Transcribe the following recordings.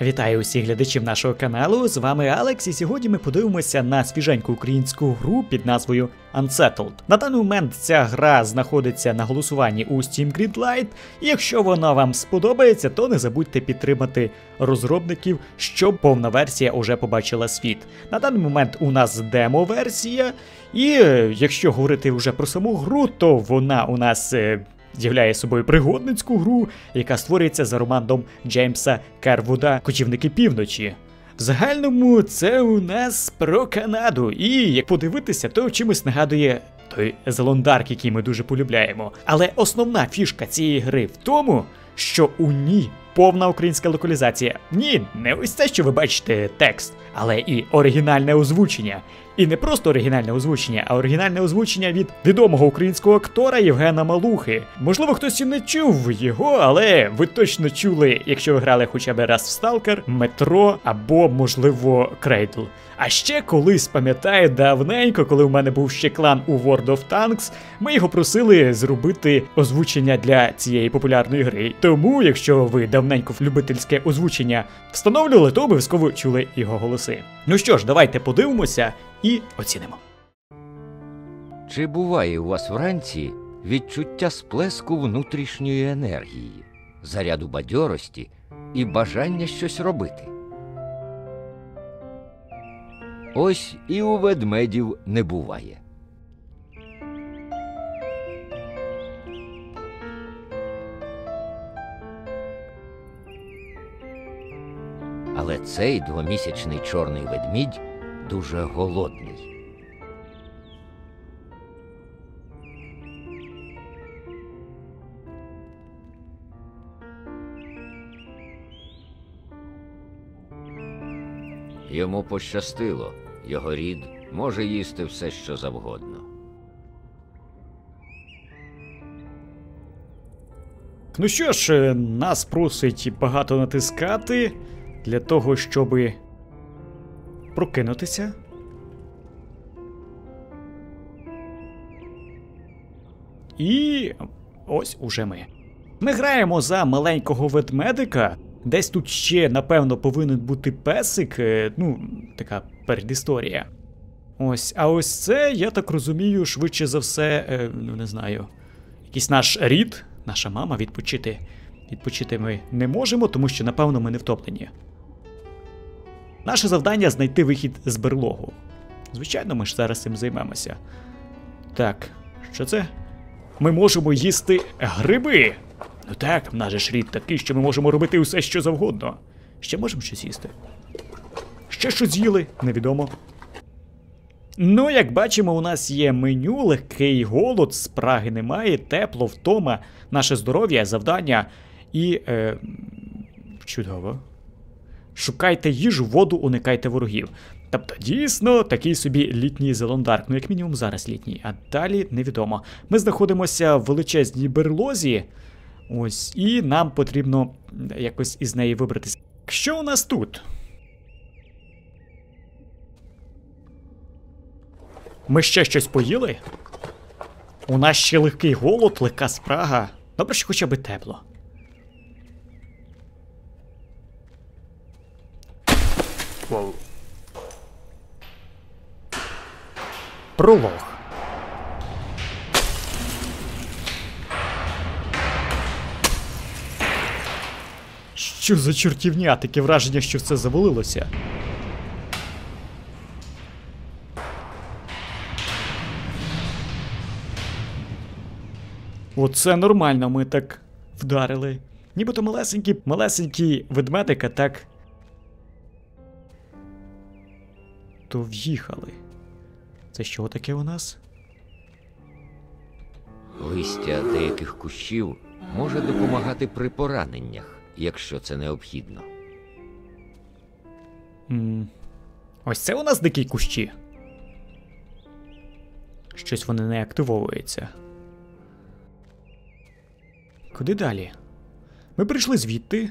Вітаю усіх глядачів нашого каналу. З вами Алекс, і сьогодні ми подивимося на свіженьку українську гру під назвою Unsettled. На даний момент ця гра знаходиться на голосуванні у Steam Greenlight, і якщо вона вам сподобається, то не забудьте підтримати розробників, щоб повна версія уже побачила світ. На даний момент у нас демо-версія, і е, якщо говорити вже про саму гру, то вона у нас. Являє собою пригодницьку гру, яка створюється за романом Джеймса Кервуда Кочівники півночі. В загальному це у нас про Канаду, і як подивитися, то чимось нагадує той Зелондарк, який ми дуже полюбляємо. Але основна фішка цієї гри в тому, що у ній повна українська локалізація. Ні, не ось це, що ви бачите текст, але і оригінальне озвучення. І не просто оригінальне озвучення, а оригінальне озвучення від відомого українського актора Євгена Малухи. Можливо, хтось і не чув його, але ви точно чули, якщо ви грали хоча б раз в Сталкер, Метро або, можливо, Крейдл. А ще колись пам'ятаю давненько, коли у мене був ще клан у World of Tanks, ми його просили зробити озвучення для цієї популярної гри. Тому, якщо ви давненько любительське озвучення встановлювали, то обов'язково чули його голоси. Ну що ж, давайте подивимося і оцінимо. Чи буває у вас вранці відчуття сплеску внутрішньої енергії, заряду бадьорості і бажання щось робити? Ось і у ведмедів не буває. Цей двомісячний чорний ведмідь дуже голодний. Йому пощастило, його рід може їсти все, що завгодно. Ну що ж, е, нас просить багато натискати для того, щоб прокинутися. І ось уже ми. Ми граємо за маленького ведмедика. Десь тут ще, напевно, повинен бути песик. е, Ну, така передісторія. Ось, а ось це, я так розумію, швидше за все, е, ну не знаю, якийсь наш рід, наша мама відпочити. Відпочити ми не можемо, тому що, напевно, ми не втоплені. Наше завдання знайти вихід з берлогу. Звичайно, ми ж зараз цим займемося. Так, що це? Ми можемо їсти гриби. Ну так, наш же ж рід такий, що ми можемо робити усе, що завгодно. Ще можемо щось їсти. Ще щось з'їли, невідомо. Ну, як бачимо, у нас є меню, легкий голод, спраги немає, тепло, втома, наше здоров'я, завдання і. Е, чудово. Шукайте їжу, воду, уникайте ворогів. Тобто, дійсно, такий собі літній зелондарк, ну як мінімум зараз літній, а далі невідомо. Ми знаходимося в величезній берлозі. Ось, і нам потрібно якось із неї вибратися. Що у нас тут? Ми ще щось поїли? У нас ще легкий голод, легка спрага. Добре, що хоча б тепло. Воу. Пролог. Що за чортівня? Таке враження, що все завалилося. Оце нормально, ми так вдарили. Нібито малесенькі, малесенькі ведмедика так. То в'їхали. Це що таке у нас? Листя деяких кущів може допомагати при пораненнях, якщо це необхідно. м Ось це у нас дикі кущі. Щось вони не активовуються. Куди далі? Ми прийшли звідти.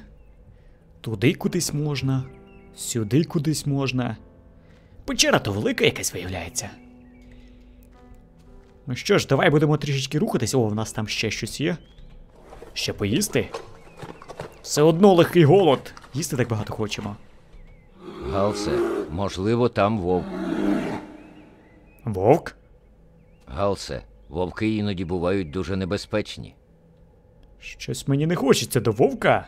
Туди кудись можна, сюди кудись можна. Печера то велика якась виявляється. Ну що ж, давай будемо трішечки рухатись. О, в нас там ще щось є. Ще поїсти? Все одно легкий голод. їсти так багато хочемо. Галсе, можливо, там вовк. Вовк? Галсе, вовки іноді бувають дуже небезпечні. Щось мені не хочеться до вовка.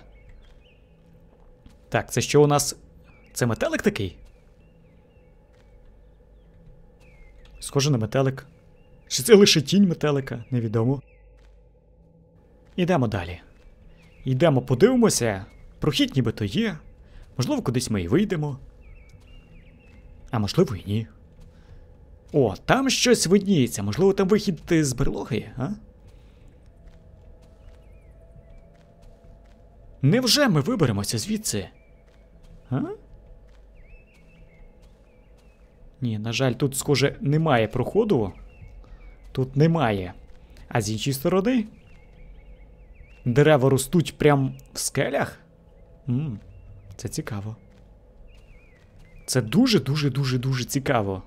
Так, це що у нас. Це метелик такий? Схоже на метелик. Чи це лише тінь метелика? Невідомо. Ідемо далі. Йдемо, подивимося. Прохід нібито є. Можливо, кудись ми і вийдемо. А можливо, і ні. О, там щось видніється. Можливо, там вихід з берлоги, а? Невже ми виберемося звідси? А? Ні, на жаль, тут, схоже, немає проходу. Тут немає. А з іншої сторони. Дерева ростуть прям в скелях? Ммм, це цікаво. Це дуже-дуже дуже дуже цікаво.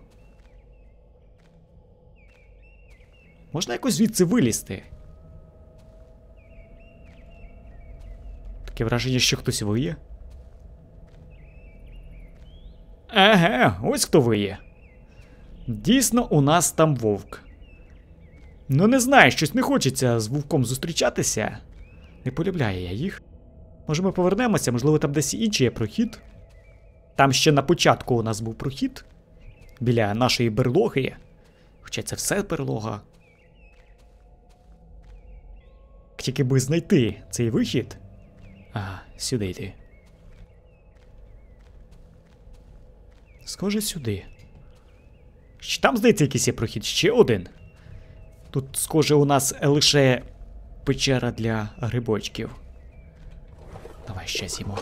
Можна якось звідси вилізти? Таке враження, що хтось виє. Еге, ось хто виє. Дійсно, у нас там вовк. Ну, не знаю, щось не хочеться з вовком зустрічатися. Не полюбляю я їх. Може, ми повернемося, можливо, там десь інший є прохід. Там ще на початку у нас був прохід біля нашої берлоги. Хоча це все берлога. Тільки би знайти цей вихід. Ага, сюди йти. Схоже, сюди. Там, здається, якийсь є прохід. Ще один. Тут, схоже, у нас лише печера для грибочків. Давай ще з'їмо.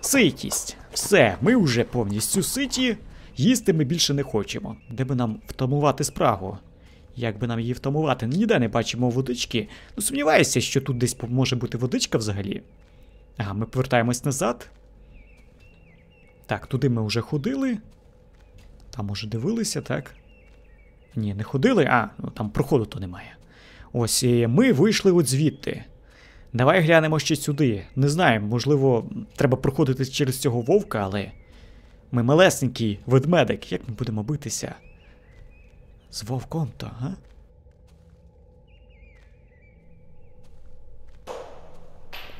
Ситість. Все, ми вже повністю ситі. Їсти ми більше не хочемо. Де би нам втамувати спрагу? Як би нам її втамувати? Ніде не бачимо водички. Ну, сумніваюся, що тут десь може бути водичка взагалі. Ага, ми повертаємось назад. Так, туди ми вже ходили. Там, може, дивилися, так? Ні, не ходили, а, ну там проходу то немає. Ось і ми вийшли от звідти. Давай глянемо ще сюди. Не знаю, можливо, треба проходити через цього вовка, але. Ми малесенький ведмедик, як ми будемо битися? З вовком то, га?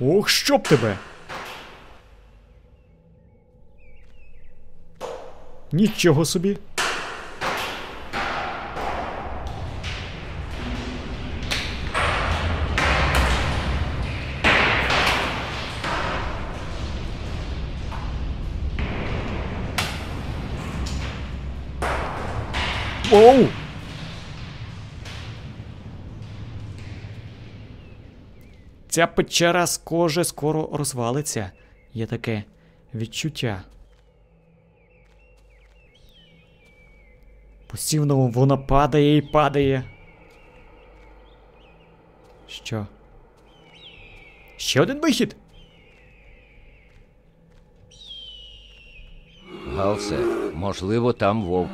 Ох, що б тебе! Нічого собі. Воу! Ця печера схоже скоро розвалиться. Є таке відчуття. Постійно вона падає і падає. Що? Ще один вихід? Галсе, можливо, там вовк.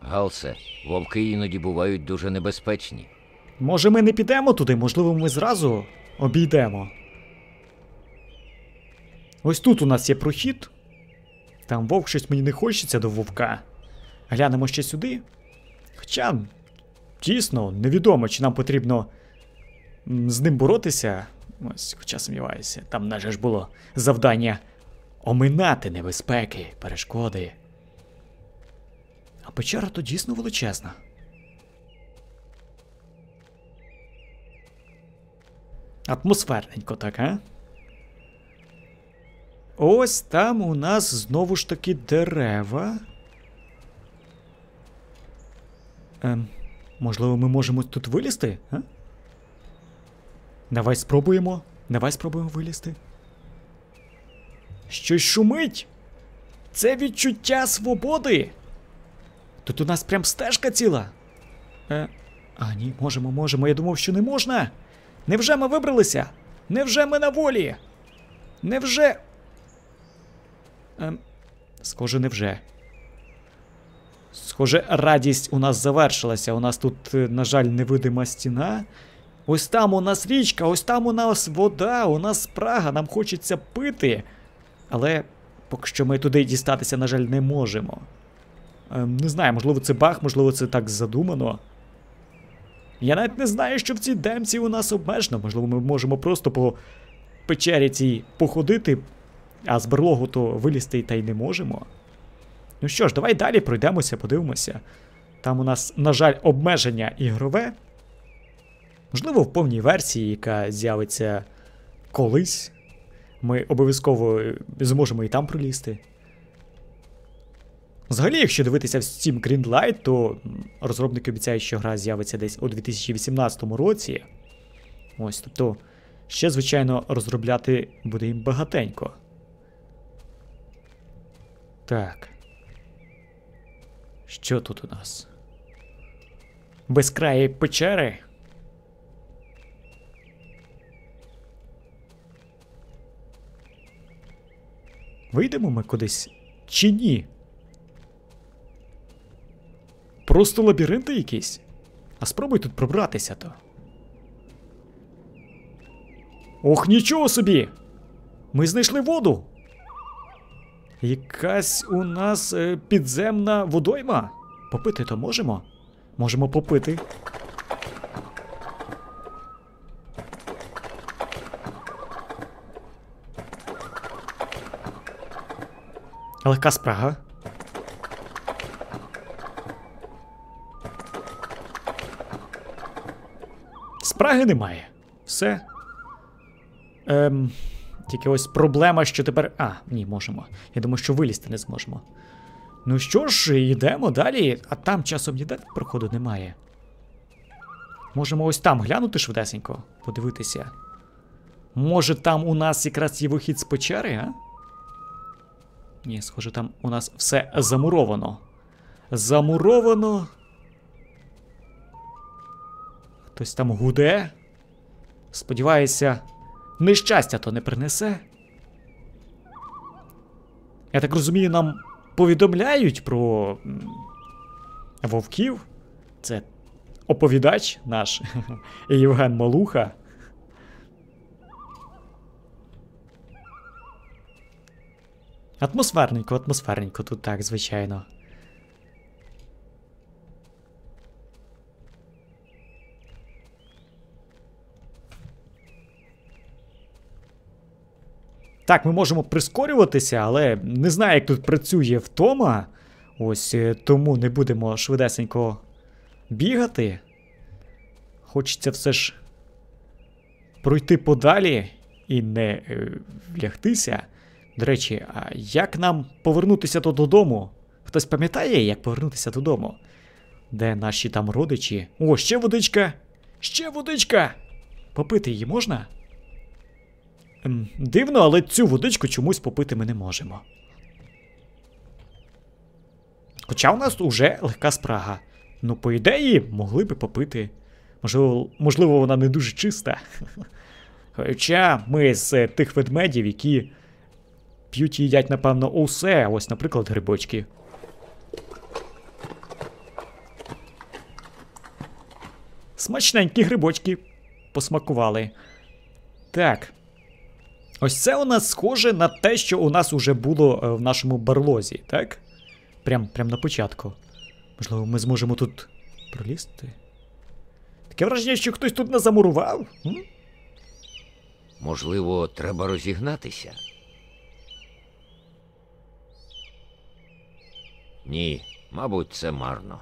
Галсе, вовки іноді бувають дуже небезпечні. Може, ми не підемо туди, можливо, ми зразу обійдемо. Ось тут у нас є прохід. Там вовк щось мені не хочеться до вовка. Глянемо ще сюди. Хоча, дійсно, невідомо, чи нам потрібно з ним боротися. Ось, хоча сумніваюся, там наже ж було завдання оминати небезпеки, перешкоди. А печера то дійсно величезна. Атмосферненько так, а? Ось там у нас знову ж таки дерева. Ем, можливо, ми можемо тут вилізти, а? Давай спробуємо. Давай спробуємо вилізти. Щось шумить. Це відчуття свободи. Тут у нас прям стежка ціла. Е, а, ні, можемо, можемо. Я думав, що не можна. Невже ми вибралися? Невже ми на волі? Невже. Ем, схоже, невже. Схоже, радість у нас завершилася. У нас тут, е, на жаль, невидима стіна. Ось там у нас річка, ось там у нас вода, у нас спрага, нам хочеться пити. Але поки що ми туди дістатися, на жаль, не можемо. Ем, не знаю, можливо, це баг, можливо, це так задумано. Я навіть не знаю, що в цій демці у нас обмежено. Можливо, ми можемо просто по печері цій походити, а з берлогу то вилізти та й не можемо. Ну що ж, давай далі пройдемося, подивимося. Там у нас, на жаль, обмеження ігрове. Можливо, в повній версії, яка з'явиться колись. Ми обов'язково зможемо і там пролізти. Взагалі, якщо дивитися в Steam Greenlight, то розробники обіцяють, що гра з'явиться десь у 2018 році. Ось, тобто, ще, звичайно, розробляти буде їм багатенько. Так. Що тут у нас? Безкраї печери. Вийдемо ми кудись чи ні? Просто лабіринти якісь? А спробуй тут пробратися то. Ох, нічого собі! Ми знайшли воду. Якась у нас е, підземна водойма. Попити то можемо? Можемо попити. Легка спрага. Спраги немає. Все. Ем, тільки ось проблема, що тепер. А, ні, можемо. Я думаю, що вилізти не зможемо. Ну що ж, йдемо далі, а там часом ніде проходу немає. Можемо ось там глянути швидесенько, подивитися. Може, там у нас якраз є вихід з печери, а? Ні, схоже, там у нас все замуровано. Замуровано. Хтось там гуде. Сподіваюся, нещастя то не принесе. Я так розумію, нам повідомляють про вовків. Це оповідач наш Євген Малуха. Атмосферненько, атмосферненько тут так, звичайно. Так, ми можемо прискорюватися, але не знаю, як тут працює втома. Ось е, тому не будемо швидесенько бігати. Хочеться все ж пройти подалі і не е, влягтися. До речі, а як нам повернутися то додому? Хтось пам'ятає, як повернутися додому? Де наші там родичі? О, ще водичка! Ще водичка! Попити її можна? Ем, дивно, але цю водичку чомусь попити ми не можемо. Хоча у нас уже легка спрага. Ну, по ідеї, могли би попити. Можливо, можливо, вона не дуже чиста. Хоча ми з тих ведмедів, які п'ють і їдять, напевно, усе. Ось, наприклад, грибочки. Смачненькі грибочки посмакували. Так. Ось це у нас схоже на те, що у нас уже було е, в нашому барлозі, так? Прям, прям на початку. Можливо, ми зможемо тут пролізти? Таке враження, що хтось тут не замурував. М? Можливо, треба розігнатися. Ні, мабуть, це марно.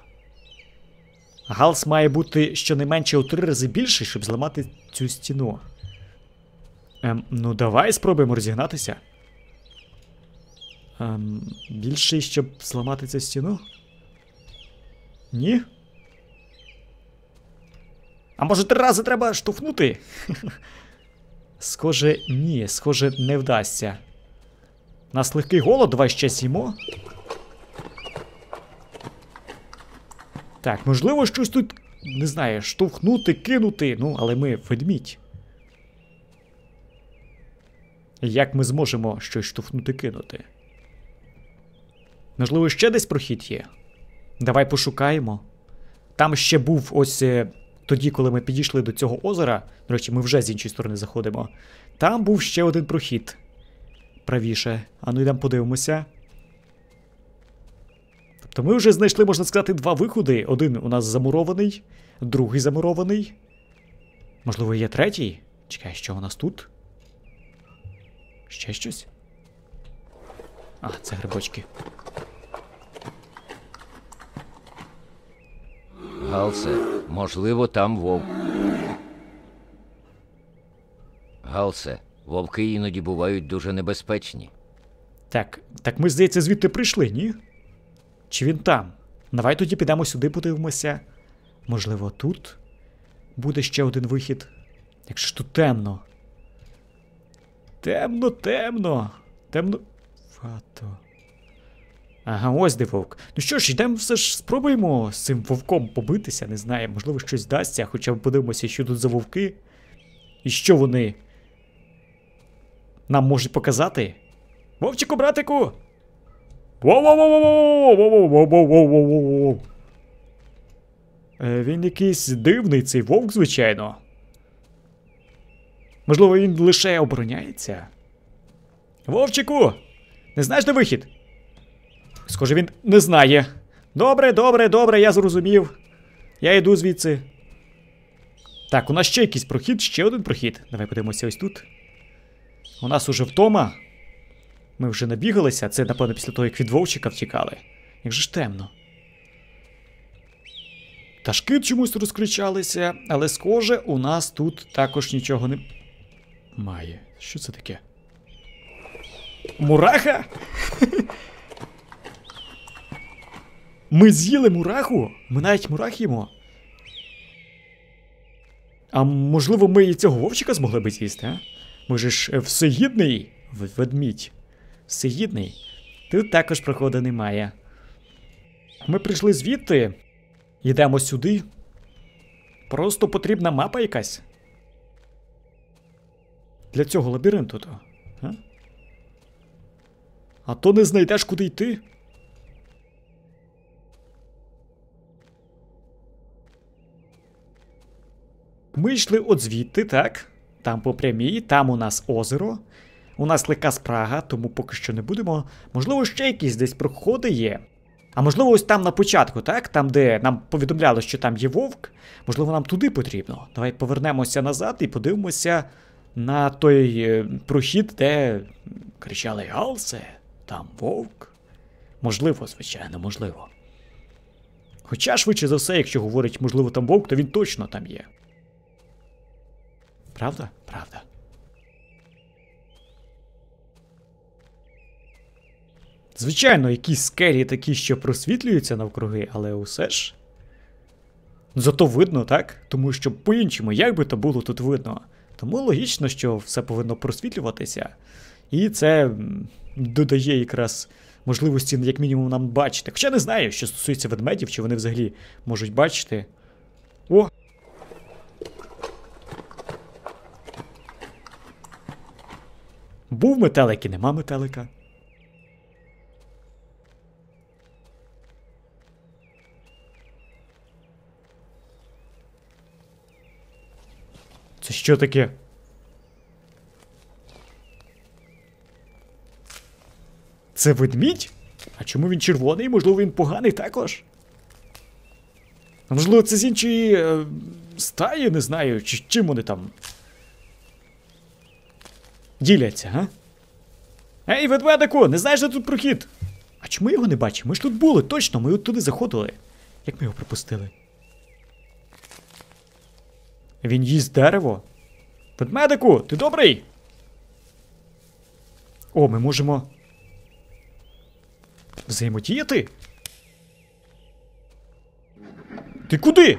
Галс має бути щонайменше у три рази більший, щоб зламати цю стіну. Ем, ну давай спробуємо розігнатися. Ем, більший, щоб зламати цю стіну? Ні? А може три рази треба штовхнути? Схоже, ні, схоже, не вдасться. Нас легкий голод, давай ще з'їмо. Так, можливо, щось тут, не знаю, штовхнути, кинути, ну, але ми ведмідь. Як ми зможемо щось штовхнути кинути? Можливо, ще десь прохід є. Давай пошукаємо. Там ще був ось е, тоді, коли ми підійшли до цього озера, до речі, ми вже з іншої сторони заходимо. Там був ще один прохід. Правіше. А ну йдемо подивимося. Тобто ми вже знайшли, можна сказати, два виходи. Один у нас замурований, другий замурований. Можливо, є третій? Чекай, що у нас тут? Ще щось? А, це грибочки. Галсе, можливо, там вовк. Галсе, вовки іноді бувають дуже небезпечні. Так, так ми, здається, звідти прийшли, ні? Чи він там? Давай тоді підемо сюди, подивимося. Можливо, тут буде ще один вихід. Якщо ж тут темно. Темно, темно. Темно. Фато. Ага, ось де вовк. Ну що ж, йдемо все ж спробуємо з цим вовком побитися, не знаю, можливо, щось дасться, хоча б подивимося, що тут за вовки. І що вони нам можуть показати. Вовчику, братику! Він якийсь дивний цей вовк, звичайно. Можливо, він лише обороняється. Вовчику! Не знаєш, де вихід? Схоже, він не знає. Добре, добре, добре, я зрозумів. Я йду звідси. Так, у нас ще якийсь прохід, ще один прохід. Давай подивимося ось тут. У нас уже втома. Ми вже набігалися, це, напевно, після того, як від вовчика втікали. Як же ж темно. Пташки чомусь розкричалися, але схоже, у нас тут також нічого не має. Що це таке? Мураха? Ми з'їли мураху? Ми навіть мурах їмо. А можливо, ми і цього вовчика змогли би з'їсти, а? Ми ж е, всегідний ведмідь. Всегідний. Тут також проходу немає. Ми прийшли звідти. Йдемо сюди. Просто потрібна мапа якась. Для цього лабіринту то. А? а то не знайдеш, куди йти. Ми йшли от звідти, так? Там по прямій, там у нас озеро. У нас легка спрага, тому поки що не будемо. Можливо, ще якісь десь проходи є. А можливо, ось там на початку, так? Там, де нам повідомляли, що там є вовк. Можливо, нам туди потрібно. Давай повернемося назад і подивимося на той е, прохід, де кричали Галсе, там вовк. Можливо, звичайно, можливо. Хоча, швидше за все, якщо говорить, можливо, там вовк, то він точно там є. Правда? Правда. Звичайно, якісь скелі такі, що просвітлюються навкруги, але усе ж. Зато видно, так? Тому що по-іншому, як би то було тут видно. Тому логічно, що все повинно просвітлюватися. І це додає якраз можливості, як мінімум, нам бачити. Хоча не знаю, що стосується ведмедів, чи вони взагалі можуть бачити. О! Був метелик і нема метелика. Це що таке? Це ведмідь? А чому він червоний? Можливо, він поганий також? А можливо, це з іншої е, стаї, не знаю, чи чим вони там. Діляться, га? Ей, ведмедику, не знаєш, де тут прохід? А чому його не бачимо? Ми ж тут були, точно, ми от туди заходили. Як ми його пропустили? Він їсть дерево? Ведмедику, ти добрий? О, ми можемо. Взаємодіяти? Ти куди?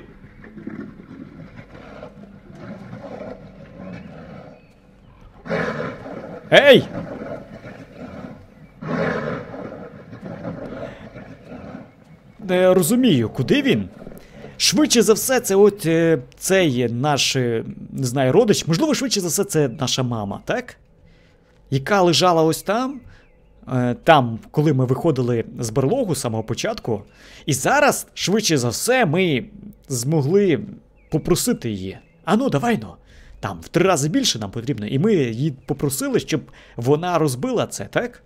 Ей! Не розумію, куди він? Швидше за все, це от е, цей наш, е, не знаю, родич, можливо, швидше за все, це наша мама, так? Яка лежала ось там, е, там, коли ми виходили з берлогу з самого початку. І зараз, швидше за все, ми змогли попросити її. Ану, давай ну. Там в три рази більше нам потрібно. І ми її попросили, щоб вона розбила це, так?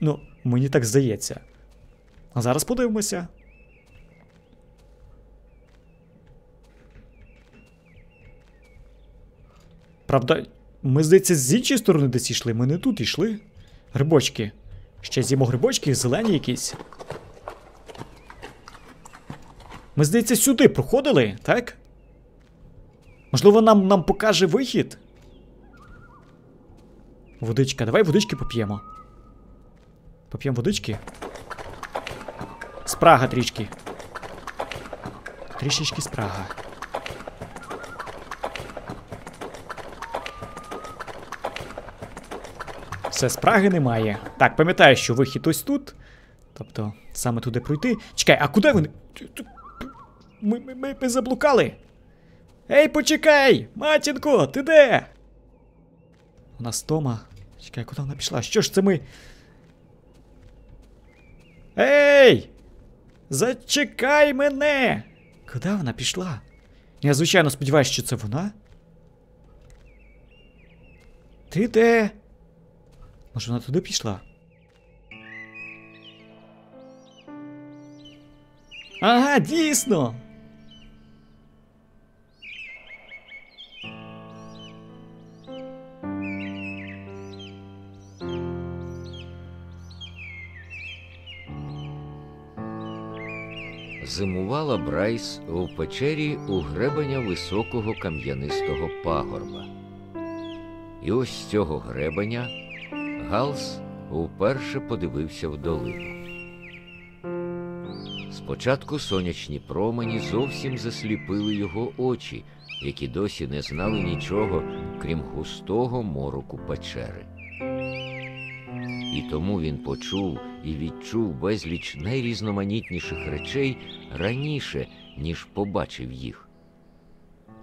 Ну, мені так здається. А зараз подивимося. Правда, ми, здається, з іншої сторони десь йшли, ми не тут йшли. Грибочки. Ще з'їмо грибочки, зелені якісь. Ми, здається, сюди проходили, так? Можливо, нам, нам покаже вихід? Водичка, давай водички поп'ємо. Поп'ємо водички. Спрага трішки. Трішечки спрага. Все, спраги немає. Так, пам'ятаю, що вихід ось тут. Тобто, саме туди пройти. Чекай, а куди вони? Ми, ми, ми, ми заблукали. Ей, почекай! Матінко, ти де? У нас Тома. Чекай, куди вона пішла? Що ж це ми? Ей! Зачекай мене! Куди вона пішла? Я звичайно сподіваюся, що це вона. Ти де? Може вона туди пішла? Ага, дійсно! Зимувала Брайс у печері у гребеня високого кам'янистого пагорба. І ось з цього гребеня Галс уперше подивився в долину. Спочатку сонячні промені зовсім засліпили його очі, які досі не знали нічого, крім густого мороку печери. І тому він почув і відчув безліч найрізноманітніших речей раніше, ніж побачив їх.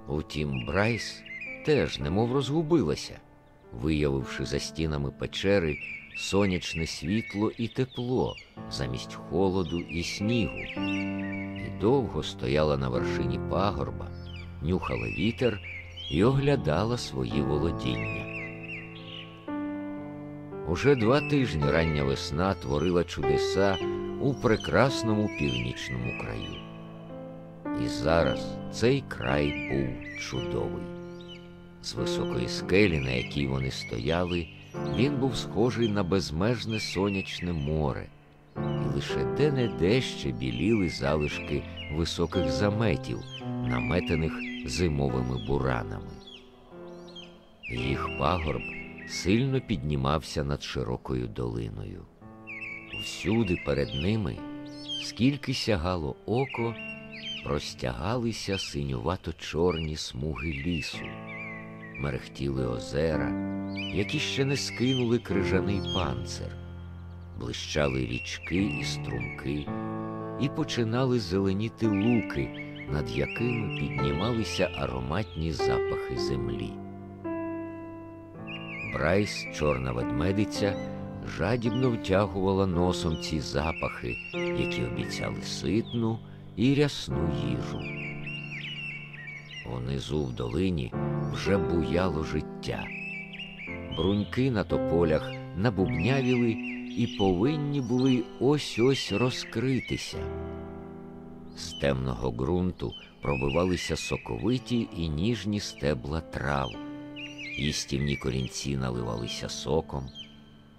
Утім, Брайс теж немов розгубилася, виявивши за стінами печери сонячне світло і тепло замість холоду і снігу, і довго стояла на вершині пагорба, нюхала вітер і оглядала свої володіння. Уже два тижні рання весна творила чудеса у прекрасному північному краю. І зараз цей край був чудовий. З високої скелі, на якій вони стояли, він був схожий на безмежне сонячне море, і лише де-не-де ще біліли залишки високих заметів, наметених зимовими буранами. Їх пагорб сильно піднімався над широкою долиною. Всюди перед ними, скільки сягало око, простягалися синювато чорні смуги лісу, мерехтіли озера, які ще не скинули крижаний панцир, блищали річки і струмки, і починали зеленіти луки, над якими піднімалися ароматні запахи землі. Брайс, чорна ведмедиця, жадібно втягувала носом ці запахи, які обіцяли ситну і рясну їжу. Унизу в долині вже буяло життя. Бруньки на тополях набубнявіли і повинні були ось ось розкритися. З темного ґрунту пробивалися соковиті і ніжні стебла трав. Їстівні корінці наливалися соком,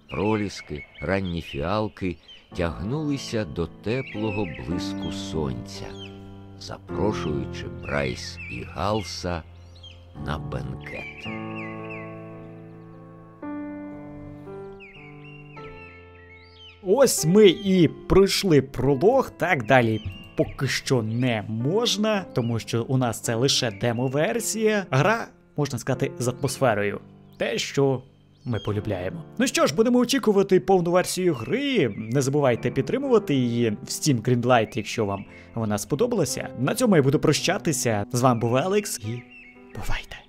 проліски, ранні фіалки тягнулися до теплого блиску сонця, запрошуючи Брайс і Галса на бенкет. Ось ми і пройшли пролог, так далі. Поки що не можна, тому що у нас це лише демо-версія. Гра, можна сказати, з атмосферою. Те, що ми полюбляємо. Ну що ж, будемо очікувати повну версію гри. Не забувайте підтримувати її в Steam Greenlight, якщо вам вона сподобалася. На цьому я буду прощатися. З вами був Алекс і бувайте!